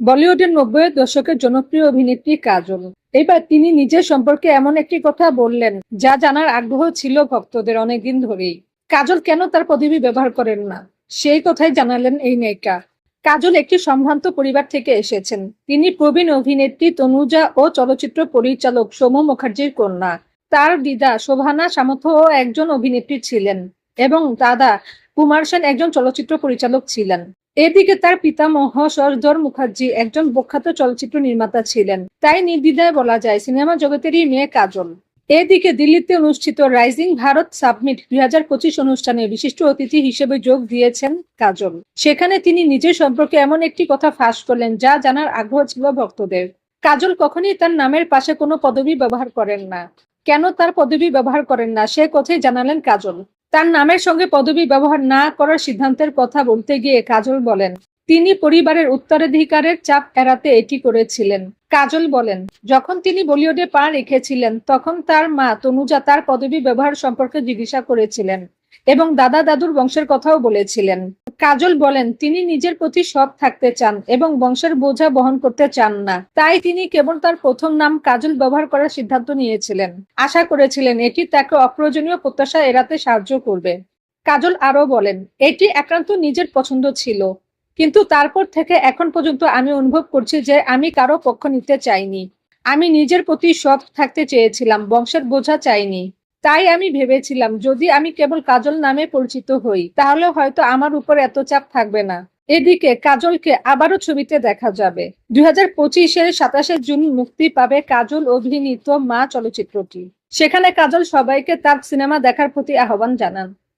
বলিউডের নব্বই দশকের জনপ্রিয় অভিনেত্রী কাজল। এবার তিনি নিজের সম্পর্কে এমন একটি কথা বললেন, যা জানার আগ্রহ ছিল ভক্তদের অনেকদিন ধরেই। কাজল কেন তার পদবি ব্যবহার করেন না? সেই কথাই জানালেন এই নায়িকা। কাজল একটি সম্ভ্রান্ত পরিবার থেকে এসেছেন। তিনি প্রবীণ অভিনেত্রী তনুজা ও চলচ্চিত্র পরিচালক সোমু মুখার্জির কন্যা। তার দিদা শোভানা সামথও একজন অভিনেত্রী ছিলেন এবং দাদা কুমার সেন একজন চলচ্চিত্র পরিচালক ছিলেন। এদিকে তার পিতামহ সরদর মুখার্জি একজন প্রখ্যাত চলচ্চিত্র নির্মাতা ছিলেন। তাই নির্দ্বিধায় বলা যায় সিনেমা জগতেরই মেয়ে কাজল। এদিকে দিল্লিতে অনুষ্ঠিত রাইজিং ভারত সাবমিট দুই হাজার পঁচিশ অনুষ্ঠানে বিশিষ্ট অতিথি হিসেবে যোগ দিয়েছেন কাজল। সেখানে তিনি নিজের সম্পর্কে এমন একটি কথা ফাঁস করলেন যা জানার আগ্রহ ছিল ভক্তদের। কাজল কখনই তার নামের পাশে কোনো পদবি ব্যবহার করেন না। কেন তার পদবি ব্যবহার করেন না সে কথাই জানালেন কাজল। তার নামের সঙ্গে পদবি ব্যবহার না করার সিদ্ধান্তের কথা বলতে গিয়ে কাজল বলেন, তিনি পরিবারের উত্তরাধিকারের চাপ এড়াতে এটি করেছিলেন। কাজল বলেন, যখন তিনি বলিউডে পা রেখেছিলেন, তখন তার মা তনুজা তার পদবি ব্যবহার সম্পর্কে জিজ্ঞাসা করেছিলেন এবং দাদা দাদুর বংশের কথাও বলেছিলেন। কাজল বলেন, তিনি নিজের প্রতি সৎ থাকতে চান এবং বংশের বোঝা বহন করতে চান না। তাই তিনি কেবল তার প্রথম নাম কাজল ব্যবহার করার সিদ্ধান্ত নিয়েছিলেন। আশা করেছিলেন এটি তাকে অপ্রয়োজনীয় প্রত্যাশা এড়াতে সাহায্য করবে। কাজল আরও বলেন, এটি একান্ত নিজের পছন্দ ছিল। কিন্তু তারপর থেকে এখন পর্যন্ত আমি অনুভব করছি যে আমি কারও পক্ষ নিতে চাইনি। আমি নিজের প্রতি সৎ থাকতে চেয়েছিলাম, বংশের বোঝা চাইনি। তাই আমি ভেবেছিলাম, যদি আমি কেবল কাজল নামে পরিচিত হই, তাহলে হয়তো আমার উপর এত চাপ থাকবে না। এদিকে কাজলকে আবারও ছবিতে দেখা যাবে। দুই হাজার পঁচিশের সাতাশে জুন মুক্তি পাবে কাজল অভিনীত মা চলচ্চিত্রটি। সেখানে কাজল সবাইকে তার সিনেমা দেখার প্রতি আহ্বান জানান।